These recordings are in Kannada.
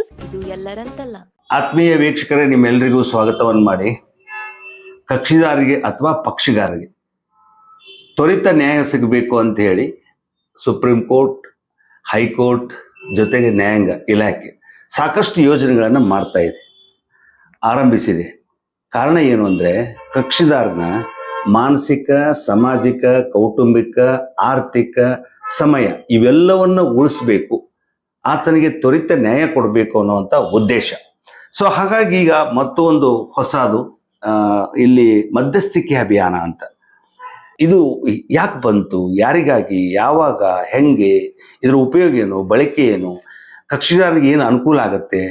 ನ್ಯೂಸ್, ಇದು ಎಲ್ಲರಂತಲ್ಲ. ಆತ್ಮೀಯ ವೀಕ್ಷಕರೇ ನಿಮ್ಮೆಲ್ಲರಿಗೂ ಸ್ವಾಗತವನ್ನು ಮಾಡಿ. ಕಕ್ಷಿದಾರಿಗೆ ಅಥವಾ ಪಕ್ಷಿಗಾರರಿಗೆ ತ್ವರಿತ ನ್ಯಾಯ ಸಿಗಬೇಕು ಅಂತ ಹೇಳಿ ಸುಪ್ರೀಂ ಕೋರ್ಟ್ ಹೈಕೋರ್ಟ್ ಜೊತೆಗೆ ನ್ಯಾಯಾಂಗ ಇಲಾಖೆ ಸಾಕಷ್ಟು ಯೋಜನೆಗಳನ್ನು ಮಾಡ್ತಾ ಇದೆ, ಆರಂಭಿಸಿದೆ. ಕಾರಣ ಏನು ಅಂದರೆ, ಕಕ್ಷಿದಾರನ ಮಾನಸಿಕ, ಸಾಮಾಜಿಕ, ಕೌಟುಂಬಿಕ, ಆರ್ಥಿಕ ಸಮಯ ಇವೆಲ್ಲವನ್ನು ಉಳಿಸ್ಬೇಕು. ಆತನಿಗೆ ತ್ವರಿತ ನ್ಯಾಯ ಕೊಡಬೇಕು ಅನ್ನುವಂಥ ಉದ್ದೇಶ. ಸೊ ಹಾಗಾಗಿ ಈಗ ಮತ್ತೊಂದು ಹೊಸದು ಇಲ್ಲಿ ಮಧ್ಯಸ್ಥಿಕೆ ಅಭಿಯಾನ ಅಂತ. ಇದು ಯಾಕೆ ಬಂತು? ಯಾರಿಗಾಗಿ? ಯಾವಾಗ? ಹೆಂಗೆ? ಇದರ ಉಪಯೋಗ ಏನು? ಬಳಕೆ ಏನು? ಕಕ್ಷಿದಾರರಿಗೆ ಏನು ಅನುಕೂಲ ಆಗುತ್ತೆ?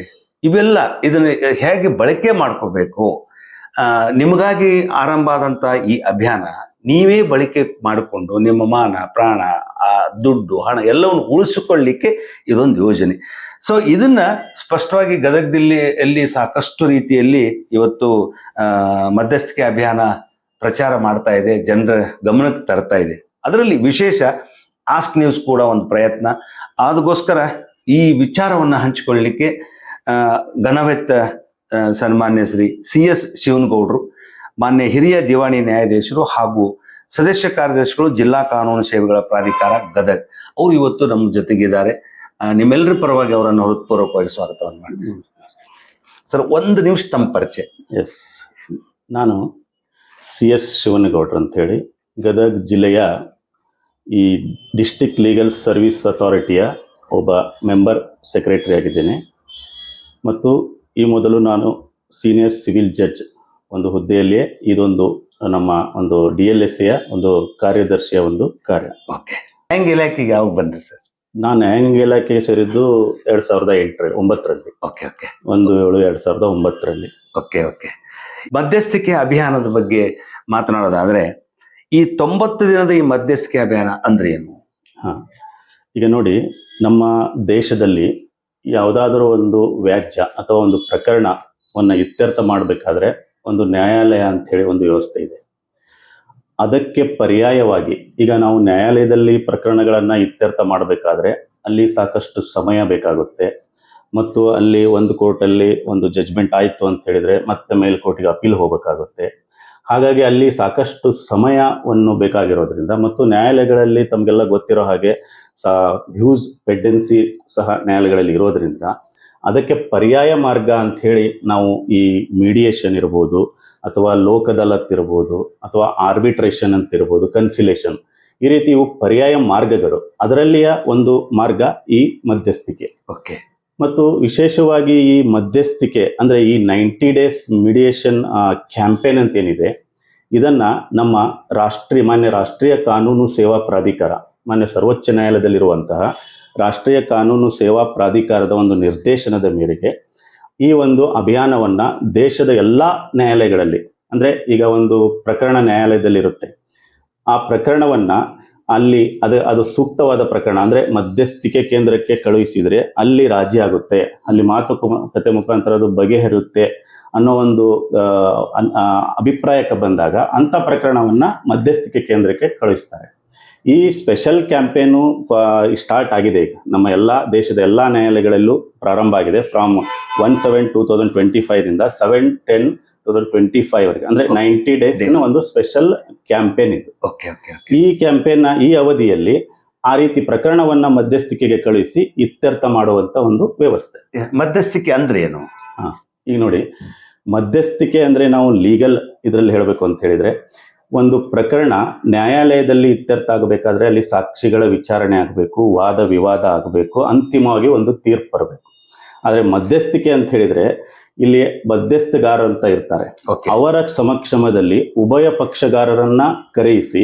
ಇವೆಲ್ಲ ಇದನ್ನ ಹೇಗೆ ಬಳಕೆ ಮಾಡ್ಕೋಬೇಕು? ನಿಮಗಾಗಿ ಆರಂಭ ಆದಂಥ ಈ ಅಭಿಯಾನ ನೀವೇ ಬಳಕೆ ಮಾಡಿಕೊಂಡು ನಿಮ್ಮ ಮಾನ ಪ್ರಾಣ ಆ, ದುಡ್ಡು ಹಣ ಎಲ್ಲವನ್ನು ಉಳಿಸಿಕೊಳ್ಳಿಕ್ಕೆ ಇದೊಂದು ಯೋಜನೆ. ಸೊ ಇದನ್ನ ಸ್ಪಷ್ಟವಾಗಿ ಗದಗದಲ್ಲಿ ಅಲ್ಲಿ ಸಾಕಷ್ಟು ರೀತಿಯಲ್ಲಿ ಇವತ್ತು ಮಧ್ಯಸ್ಥಿಕೆ ಅಭಿಯಾನ ಪ್ರಚಾರ ಮಾಡ್ತಾ ಇದೆ ಜನರ ಗಮನಕ್ಕೆ ತರ್ತಾ ಇದೆ. ಅದರಲ್ಲಿ ವಿಶೇಷ ಆಸ್ಕ್ ನ್ಯೂಸ್ ಕೂಡ ಒಂದು ಪ್ರಯತ್ನ. ಅದಕ್ಕೋಸ್ಕರ ಈ ವಿಚಾರವನ್ನು ಹಂಚಿಕೊಳ್ಳಲಿಕ್ಕೆ ಘನವೆತ್ತ ಸನ್ಮಾನ್ಯ ಶ್ರೀ ಸಿ ಎಸ್ ಶಿವನಗೌಡರು ಮಾನ್ಯ ಹಿರಿಯ ದಿವಾಣಿ ನ್ಯಾಯಾಧೀಶರು ಹಾಗೂ ಸದಸ್ಯ ಕಾರ್ಯದರ್ಶಿಗಳು ಜಿಲ್ಲಾ ಕಾನೂನು ಸೇವೆಗಳ ಪ್ರಾಧಿಕಾರ ಗದಗ್. ಅವರು ಇವತ್ತು ನಮ್ಮ ಜೊತೆಗಿದ್ದಾರೆ. ನಿಮ್ಮೆಲ್ಲರ ಪರವಾಗಿ ಅವರನ್ನು ಹೃತ್ಪೂರ್ವಕವಾಗಿ ಸ್ವಾಗತವನ್ನು ಮಾಡ್ತೀನಿ. ಸರ್ ಒಂದು ನಿಮಿಷ ತಮ್ಮ ಪರಿಚಯ. ಎಸ್. ನಾನು ಸಿ ಎಸ್ ಶಿವನಗೌಡ್ರು ಅಂಥೇಳಿ. ಗದಗ ಜಿಲ್ಲೆಯ ಈ ಡಿಸ್ಟಿಕ್ ಲೀಗಲ್ ಸರ್ವಿಸ್ ಅಥಾರಿಟಿಯ ಒಬ್ಬ ಮೆಂಬರ್ ಸೆಕ್ರೆಟರಿ ಆಗಿದ್ದೇನೆ. ಮತ್ತು ಈ ಮೊದಲು ನಾನು ಸೀನಿಯರ್ ಸಿವಿಲ್ ಜಡ್ಜ್ ಒಂದು ಹುದ್ದೆಯಲ್ಲಿಯೇ ಇದೊಂದು ನಮ್ಮ ಒಂದು ಡಿ ಎಲ್ ಎಸ್ ಎಯ ಒಂದು ಕಾರ್ಯದರ್ಶಿಯ ಒಂದು ಕಾರ್ಯ. ಓಕೆ. ನ್ಯಾಯಾಂಗ ಇಲಾಖೆಗೆ ಯಾವಾಗ ಬಂದ್ರಿ ಸರ್? ನಾನು ಹೆಂಗ್ ಇಲಾಖೆಗೆ ಸೇರಿದ್ದು ಎರಡ್ ಸಾವಿರದ ಎಂಟರ ಒಂಬತ್ತರಲ್ಲಿ. Okay okay. ಒಂದು ಏಳು ಎರಡ್ ಸಾವಿರದ ಒಂಬತ್ತರಲ್ಲಿ. Okay okay. ಮಧ್ಯಸ್ಥಿಕೆ ಅಭಿಯಾನದ ಬಗ್ಗೆ ಮಾತನಾಡೋದಾದ್ರೆ ಈ ತೊಂಬತ್ತು ದಿನದ ಈ ಮಧ್ಯಸ್ಥಿಕೆ ಅಭಿಯಾನ ಅಂದ್ರೆ ಏನು? ಹಾಂ. ಈಗ ನೋಡಿ ನಮ್ಮ ದೇಶದಲ್ಲಿ ಯಾವುದಾದರೂ ಒಂದು ವ್ಯಾಜ್ಯ ಅಥವಾ ಒಂದು ಪ್ರಕರಣವನ್ನು ಇತ್ಯರ್ಥ ಮಾಡಬೇಕಾದ್ರೆ ಒಂದು ನ್ಯಾಯಾಲಯ ಅಂತ ಹೇಳಿ ಒಂದು ವ್ಯವಸ್ಥೆ ಇದೆ. ಅದಕ್ಕೆ ಪರ್ಯಾಯವಾಗಿ ಈಗ ನಾವು ನ್ಯಾಯಾಲಯದಲ್ಲಿ ಪ್ರಕರಣಗಳನ್ನು ಇತ್ಯರ್ಥ ಮಾಡಬೇಕಾದ್ರೆ ಅಲ್ಲಿ ಸಾಕಷ್ಟು ಸಮಯ ಬೇಕಾಗುತ್ತೆ. ಮತ್ತು ಅಲ್ಲಿ ಒಂದು ಕೋರ್ಟಲ್ಲಿ ಒಂದು ಜಜ್ಮೆಂಟ್ ಆಯಿತು ಅಂತ ಹೇಳಿದ್ರೆ ಮತ್ತೆ ಮೇಲ್ಕೋರ್ಟಿಗೆ ಅಪೀಲ್ ಹೋಗಬೇಕಾಗುತ್ತೆ. ಹಾಗಾಗಿ ಅಲ್ಲಿ ಸಾಕಷ್ಟು ಸಮಯವನ್ನು ಬೇಕಾಗಿರೋದ್ರಿಂದ ಮತ್ತು ನ್ಯಾಯಾಲಯಗಳಲ್ಲಿ ತಮಗೆಲ್ಲ ಗೊತ್ತಿರೋ ಹಾಗೆ ಸಾ ಹ್ಯೂಸ್ ಪೆಂಡೆನ್ಸಿ ಸಹ ನ್ಯಾಯಾಲಯಗಳಲ್ಲಿ ಇರೋದ್ರಿಂದ ಅದಕ್ಕೆ ಪರ್ಯಾಯ ಮಾರ್ಗ ಅಂತ ಹೇಳಿ ನಾವು ಈ ಮೀಡಿಯೇಷನ್ ಇರ್ಬೋದು ಅಥವಾ ಲೋಕದಲತ್ ಅದಾಲತ್ ಇರ್ಬೋದು ಅಥವಾ ಆರ್ಬಿಟ್ರೇಷನ್ ಅಂತ ಇರ್ಬೋದು ಕನ್ಸಿಲೇಷನ್ ಈ ರೀತಿ ಇವು ಪರ್ಯಾಯ ಮಾರ್ಗಗಳು. ಅದರಲ್ಲಿಯ ಒಂದು ಮಾರ್ಗ ಈ ಮಧ್ಯಸ್ಥಿಕೆ. ಓಕೆ. ಮತ್ತು ವಿಶೇಷವಾಗಿ ಈ ಮಧ್ಯಸ್ಥಿಕೆ ಅಂದರೆ ಈ ನೈಂಟಿ ಡೇಸ್ ಮೀಡಿಯೇಷನ್ ಕ್ಯಾಂಪೇನ್ ಅಂತ ಏನಿದೆ ಇದನ್ನು ನಮ್ಮ ರಾಷ್ಟ್ರೀಯ ಮಾನ್ಯ ರಾಷ್ಟ್ರೀಯ ಕಾನೂನು ಸೇವಾ ಪ್ರಾಧಿಕಾರ ಮಾನ್ಯ ಸರ್ವೋಚ್ಚ ನ್ಯಾಯಾಲಯದಲ್ಲಿರುವಂತಹ ರಾಷ್ಟ್ರೀಯ ಕಾನೂನು ಸೇವಾ ಪ್ರಾಧಿಕಾರದ ಒಂದು ನಿರ್ದೇಶನದ ಮೇರೆಗೆ ಈ ಒಂದು ಅಭಿಯಾನವನ್ನು ದೇಶದ ಎಲ್ಲ ನ್ಯಾಯಾಲಯಗಳಲ್ಲಿ, ಅಂದರೆ ಈಗ ಒಂದು ಪ್ರಕರಣ ನ್ಯಾಯಾಲಯದಲ್ಲಿರುತ್ತೆ. ಆ ಪ್ರಕರಣವನ್ನು ಅಲ್ಲಿ ಅದು ಅದು ಸೂಕ್ತವಾದ ಪ್ರಕರಣ, ಅಂದರೆ ಮಧ್ಯಸ್ಥಿಕೆ ಕೇಂದ್ರಕ್ಕೆ ಕಳುಹಿಸಿದರೆ ಅಲ್ಲಿ ರಾಜಿ ಆಗುತ್ತೆ, ಅಲ್ಲಿ ಮಾತುಕತೆ ಮುಖಾಂತರ ಅದು ಬಗೆಹರುತ್ತೆ ಅನ್ನೋ ಒಂದು ಅಭಿಪ್ರಾಯಕ್ಕೆ ಬಂದಾಗ ಅಂಥ ಪ್ರಕರಣವನ್ನು ಮಧ್ಯಸ್ಥಿಕೆ ಕೇಂದ್ರಕ್ಕೆ ಕಳುಹಿಸ್ತಾರೆ. ಈ ಸ್ಪೆಷಲ್ ಕ್ಯಾಂಪೇನು ಸ್ಟಾರ್ಟ್ ಆಗಿದೆ ಈಗ. ನಮ್ಮ ಎಲ್ಲ ದೇಶದ ಎಲ್ಲ ನ್ಯಾಯಾಲಯಗಳಲ್ಲೂ ಪ್ರಾರಂಭ ಆಗಿದೆ from one seven two thousand twenty ಫೈವ್ದಿಂದ seven ten two thousand twenty ಫೈವ್ವರೆಗೆ ವರೆಗೆ. ಅಂದ್ರೆ ನೈಂಟಿ ಡೇಸ್ ಒಂದು ಸ್ಪೆಷಲ್ ಕ್ಯಾಂಪೇನ್ ಇದು. ಓಕೆ ಓಕೆ ಓಕೆ ಈ ಕ್ಯಾಂಪೇನ್ನ ಈ ಅವಧಿಯಲ್ಲಿ ಆ ರೀತಿ ಪ್ರಕರಣವನ್ನ ಮಧ್ಯಸ್ಥಿಕೆಗೆ ಕಳುಹಿಸಿ ಇತ್ಯರ್ಥ ಮಾಡುವಂತ ಒಂದು ವ್ಯವಸ್ಥೆ. ಮಧ್ಯಸ್ಥಿಕೆ ಅಂದ್ರೆ ಏನು? ಈಗ ನೋಡಿ. ಮಧ್ಯಸ್ಥಿಕೆ ಅಂದ್ರೆ ನಾವು ಲೀಗಲ್ ಇದರಲ್ಲಿ ಹೇಳಬೇಕು ಅಂತ ಹೇಳಿದ್ರೆ ಒಂದು ಪ್ರಕರಣ ನ್ಯಾಯಾಲಯದಲ್ಲಿ ಇತ್ಯರ್ಥ ಆಗಬೇಕಾದ್ರೆ ಅಲ್ಲಿ ಸಾಕ್ಷಿಗಳ ವಿಚಾರಣೆ ಆಗಬೇಕು ವಾದ ವಿವಾದ ಆಗಬೇಕು ಅಂತಿಮವಾಗಿ ಒಂದು ತೀರ್ಪು ಬರಬೇಕು. ಆದರೆ ಮಧ್ಯಸ್ಥಿಕೆ ಅಂತ ಹೇಳಿದ್ರೆ ಇಲ್ಲಿ ಮಧ್ಯಸ್ಥಗಾರ ಅಂತ ಇರ್ತಾರೆ. ಅವರ ಸಮಕ್ಷಮದಲ್ಲಿ ಉಭಯ ಪಕ್ಷಗಾರರನ್ನ ಕರೆಯಿಸಿ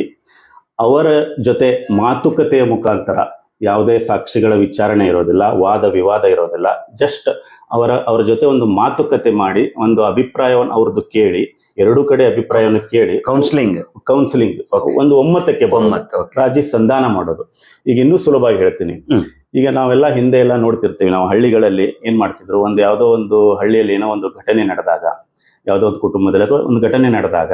ಅವರ ಜೊತೆ ಮಾತುಕತೆಯ ಮುಖಾಂತರ ಯಾವುದೇ ಸಾಕ್ಷಿಗಳ ವಿಚಾರಣೆ ಇರೋದಿಲ್ಲ ವಾದ ವಿವಾದ ಇರೋದಿಲ್ಲ. ಜಸ್ಟ್ ಅವರ ಅವರ ಜೊತೆ ಒಂದು ಮಾತುಕತೆ ಮಾಡಿ ಒಂದು ಅಭಿಪ್ರಾಯವನ್ನು ಅವ್ರದ್ದು ಕೇಳಿ ಎರಡೂ ಕಡೆ ಅಭಿಪ್ರಾಯವನ್ನು ಕೇಳಿ ಕೌನ್ಸಿಲಿಂಗ್ ಕೌನ್ಸಿಲಿಂಗ್. ಒಂದು ಒಮ್ಮತಕ್ಕೆ ರಾಜಿ ಸಂಧಾನ ಮಾಡೋದು. ಈಗ ಇನ್ನೂ ಸುಲಭವಾಗಿ ಹೇಳ್ತೀನಿ. ಈಗ ನಾವೆಲ್ಲ ಹಿಂದೆ ಎಲ್ಲ ನೋಡ್ತಿರ್ತೀವಿ. ನಾವು ಹಳ್ಳಿಗಳಲ್ಲಿ ಏನ್ ಮಾಡ್ತಿದ್ರು? ಒಂದು ಯಾವುದೋ ಒಂದು ಹಳ್ಳಿಯಲ್ಲಿ ಏನೋ ಒಂದು ಘಟನೆ ನಡೆದಾಗ ಯಾವುದೋ ಒಂದು ಕುಟುಂಬದಲ್ಲಿ ಅಥವಾ ಒಂದು ಘಟನೆ ನಡೆದಾಗ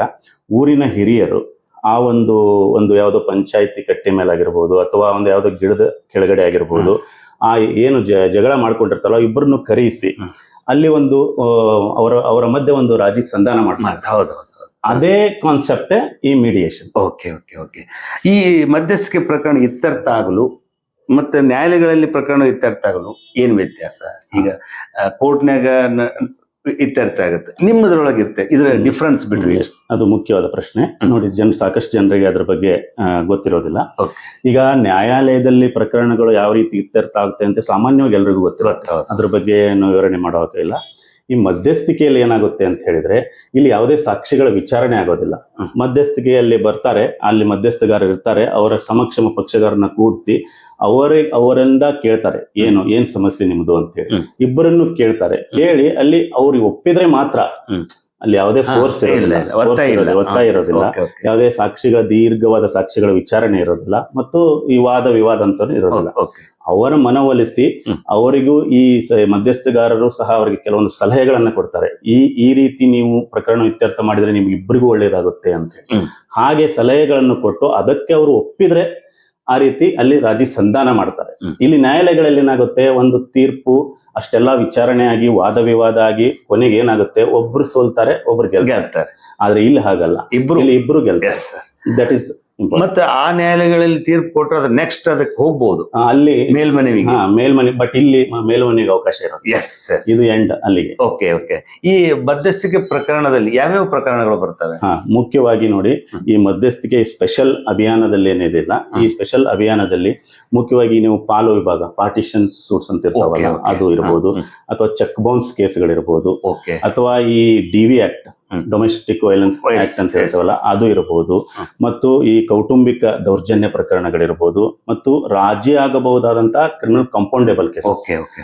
ಊರಿನ ಹಿರಿಯರು ಆ ಒಂದು ಒಂದು ಯಾವುದೋ ಪಂಚಾಯತಿ ಕಟ್ಟೆ ಮೇಲಾಗಿರ್ಬೋದು ಅಥವಾ ಒಂದು ಯಾವುದೋ ಗಿಡದ ಕೆಳಗಡೆ ಆಗಿರ್ಬೋದು ಆ ಏನು ಜ- ಜಗಳ ಮಾಡ್ಕೊಂಡಿರ್ತಾರಲ್ಲ ಇಬ್ಬರನ್ನು ಕರೆಯಿಸಿ ಅಲ್ಲಿ ಒಂದು ಅವರ ಅವರ ಮಧ್ಯೆ ಒಂದು ರಾಜಿ ಸಂಧಾನ ಮಾಡ್ತಾರೆ. ಮಾಡ್ತಾ ಹೌದು ಹೌದು ಹೌದು. ಅದೇ ಕಾನ್ಸೆಪ್ಟ್ ಈ ಮೀಡಿಯೇಷನ್ ಓಕೆ ಓಕೆ ಓಕೆ. ಈ ಮಧ್ಯಸ್ಥಿಕೆ ಪ್ರಕರಣ ಇತ್ಯರ್ಥ ಆಗಲು ಮತ್ತೆ ನ್ಯಾಯಾಲಯಗಳಲ್ಲಿ ಪ್ರಕರಣ ಇತ್ಯರ್ಥ ಆಗಲು ಏನು ವ್ಯತ್ಯಾಸ? ಈಗ ಕೋರ್ಟ್ನಾಗ ಇತ್ಯರ್ಥ ಆಗುತ್ತೆ ನಿಮ್ಮದ್ರೊಳಗೆ ಇರುತ್ತೆ ಇದರ. ಡಿಫ್ರೆನ್ಸ್ ಬಿಟ್ವೀನ್ ಅದು ಮುಖ್ಯವಾದ ಪ್ರಶ್ನೆ. ನೋಡಿ ಜನ ಸಾಕಷ್ಟು ಜನರಿಗೆ ಅದ್ರ ಬಗ್ಗೆ ಗೊತ್ತಿರೋದಿಲ್ಲ. ಈಗ ನ್ಯಾಯಾಲಯದಲ್ಲಿ ಪ್ರಕರಣಗಳು ಯಾವ ರೀತಿ ಇತ್ಯರ್ಥ ಆಗುತ್ತೆ ಅಂತ ಸಾಮಾನ್ಯವಾಗಿ ಎಲ್ರಿಗೂ ಗೊತ್ತಿರುತ್ತೆ. ಅದ್ರ ಬಗ್ಗೆ ಏನು ವಿವರಣೆ ಮಾಡೋಕಿಲ್ಲ ಈ ಮಧ್ಯಸ್ಥಿಕೆಯಲ್ಲಿ ಏನಾಗುತ್ತೆ ಅಂತ ಹೇಳಿದ್ರೆ ಇಲ್ಲಿ ಯಾವುದೇ ಸಾಕ್ಷಿಗಳ ವಿಚಾರಣೆ ಆಗೋದಿಲ್ಲ. ಮಧ್ಯಸ್ಥಿಕೆಯಲ್ಲಿ ಬರ್ತಾರೆ ಅಲ್ಲಿ ಮಧ್ಯಸ್ಥಗಾರರು ಇರ್ತಾರೆ ಅವರ ಸಮಕ್ಷಮ ಪಕ್ಷಗಾರನ ಕೂಡಿಸಿ ಅವರೇ ಅವರಿಂದ ಕೇಳ್ತಾರೆ ಏನು ಏನ್ ಸಮಸ್ಯೆ ನಿಮ್ದು ಅಂತ ಹೇಳಿ. ಇಬ್ಬರನ್ನು ಕೇಳ್ತಾರೆ. ಕೇಳಿ ಅಲ್ಲಿ ಅವ್ರಿಗೆ ಒಪ್ಪಿದ್ರೆ ಮಾತ್ರ. ಅಲ್ಲಿ ಯಾವುದೇ ಫೋರ್ಸ್ ಇರೋದಿಲ್ಲ. ಒತ್ತಾಯ ಇರೋದಿಲ್ಲ. ಯಾವುದೇ ಸಾಕ್ಷಿಗಳ ದೀರ್ಘವಾದ ಸಾಕ್ಷಿಗಳ ವಿಚಾರಣೆ ಇರೋದಿಲ್ಲ. ಮತ್ತು ಈ ವಾದ ವಿವಾದ ಅಂತ ಇರೋದಿಲ್ಲ. ಅವರ ಮನವೊಲಿಸಿ ಅವರಿಗೂ ಈ ಮಧ್ಯಸ್ಥಗಾರರು ಸಹ ಅವರಿಗೆ ಕೆಲವೊಂದು ಸಲಹೆಗಳನ್ನ ಕೊಡ್ತಾರೆ. ಈ ಈ ರೀತಿ ನೀವು ಪ್ರಕರಣ ಇತ್ಯರ್ಥ ಮಾಡಿದ್ರೆ ನಿಮ್ಗೆ ಇಬ್ಬರಿಗೂ ಒಳ್ಳೇದಾಗುತ್ತೆ ಅಂತ ಹಾಗೆ ಸಲಹೆಗಳನ್ನು ಕೊಟ್ಟು ಅದಕ್ಕೆ ಅವರು ಒಪ್ಪಿದ್ರೆ ಆ ರೀತಿ ಅಲ್ಲಿ ರಾಜಿ ಸಂಧಾನ ಮಾಡ್ತಾರೆ. ಇಲ್ಲಿ ನ್ಯಾಯಾಲಯಗಳಲ್ಲಿ ಏನಾಗುತ್ತೆ? ಒಂದು ತೀರ್ಪು ಅಷ್ಟೆಲ್ಲ ವಿಚಾರಣೆ ಆಗಿ ವಾದ ವಿವಾದ ಆಗಿ ಕೊನೆಗೆ ಏನಾಗುತ್ತೆ? ಒಬ್ರು ಸೋಲ್ತಾರೆ ಒಬ್ರು ಗೆಲ್ತಾರೆ. ಆದ್ರೆ ಇಲ್ಲಿ ಹಾಗಲ್ಲ. ಇಬ್ರು. ಇಲ್ಲಿ ಇಬ್ರು ಗೆಲ್ತಾರೆ. ದಟ್ ಇಸ್ ಮತ್ತೆ ಆ ನ್ಯಾಯಾಲಯಗಳಲ್ಲಿ ತೀರ್ಪು ಕೊಟ್ಟರೆ ಅದ್ರ ನೆಕ್ಸ್ಟ್ ಅದಕ್ಕೆ ಹೋಗ್ಬೋದು. ಅಲ್ಲಿ ಮೇಲ್ಮನೆಗೆ ಹಾ ಮೇಲ್ಮನೆ ಬಟ್ ಇಲ್ಲಿ ಮೇಲ್ಮನೆಗೆ ಅವಕಾಶ ಇರೋದು. ಎಸ್ ಎಸ್ ಇದು ಎಂಡ್ ಅಲ್ಲಿಗೆ. ಓಕೆ ಓಕೆ ಈ ಮಧ್ಯಸ್ಥಿಕೆ ಪ್ರಕರಣದಲ್ಲಿ ಯಾವ್ಯಾವ ಪ್ರಕರಣಗಳು ಬರ್ತವೆ? ಹಾ ಮುಖ್ಯವಾಗಿ ನೋಡಿ ಈ ಮಧ್ಯಸ್ಥಿಕೆ ಸ್ಪೆಷಲ್ ಅಭಿಯಾನದಲ್ಲಿ ಏನಿದಿಲ್ಲ ಈ ಸ್ಪೆಷಲ್ ಅಭಿಯಾನದಲ್ಲಿ ಮುಖ್ಯವಾಗಿ ನೀವು ಪಾಲು ವಿಭಾಗ ಪಾರ್ಟಿಷನ್ ಸೂಟ್ಸ್ ಅಂತ ಇರ್ತಾವಲ್ಲ. ಅದು ಇರಬಹುದು ಅಥವಾ ಚೆಕ್ ಬೌನ್ಸ್ ಕೇಸ್ಗಳಿರ್ಬೋದು ಓಕೆ ಅಥವಾ ಈ DV act. Domestic violence act ಅಂತ ಹೇಳ್ತೇವಲ್ಲ ಅದು ಇರಬಹುದು. ಮತ್ತು ಈ ಕೌಟುಂಬಿಕ ದೌರ್ಜನ್ಯ ಪ್ರಕರಣಗಳಿರಬಹುದು. ಮತ್ತು ರಾಜಿ ಆಗಬಹುದಾದಂತಹ ಕ್ರಿಮಿನಲ್ ಕಂಪೌಂಡೇಬಲ್ ಕೇಸ್